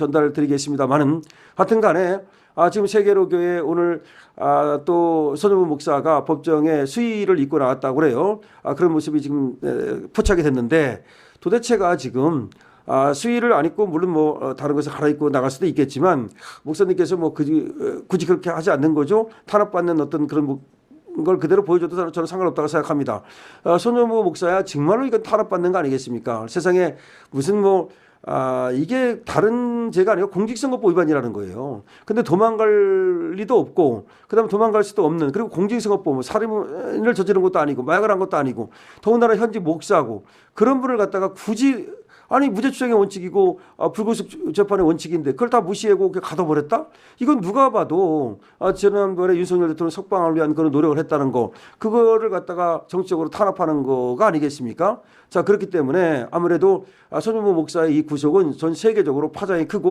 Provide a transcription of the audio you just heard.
전달을 드리겠습니다만은 하여튼 간에 아, 지금 세계로교회 오늘 아, 또 손흥민 목사가 법정에 수의를 입고 나왔다고 그래요. 아, 그런 모습이 지금 에, 포착이 됐는데 도대체가 지금 아, 수의를 안 입고 물론 뭐 어, 다른 것을 갈아입고 나갈 수도 있겠지만 목사님께서 뭐 굳이, 어, 굳이 그렇게 하지 않는 거죠. 탄압받는 어떤 그런 뭐 걸 그대로 보여줘도 저는- 상관없다고 생각합니다. 어, 손현무 목사야 정말로 이건 탄압받는 거 아니겠습니까? 세상에 무슨 뭐 아, 이게 다른 죄가 아니고 공직선거법 위반이라는 거예요. 근데 도망갈 리도 없고, 그 다음에 도망갈 수도 없는, 그리고 공직선거법, 뭐 살인을 저지른 것도 아니고, 마약을 한 것도 아니고, 더군다나 현지 목사고, 그런 분을 갖다가 굳이, 아니, 무죄추정의 원칙이고, 아, 불구속 재판의 원칙인데, 그걸 다 무시하고 가둬버렸다? 이건 누가 봐도, 아, 지난번에 윤석열 대통령 석방을 위한 그런 노력을 했다는 거, 그거를 갖다가 정치적으로 탄압하는 거가 아니겠습니까? 자, 그렇기 때문에 아무래도 아, 손윤모 목사의 이 구속은 전 세계적으로 파장이 크고,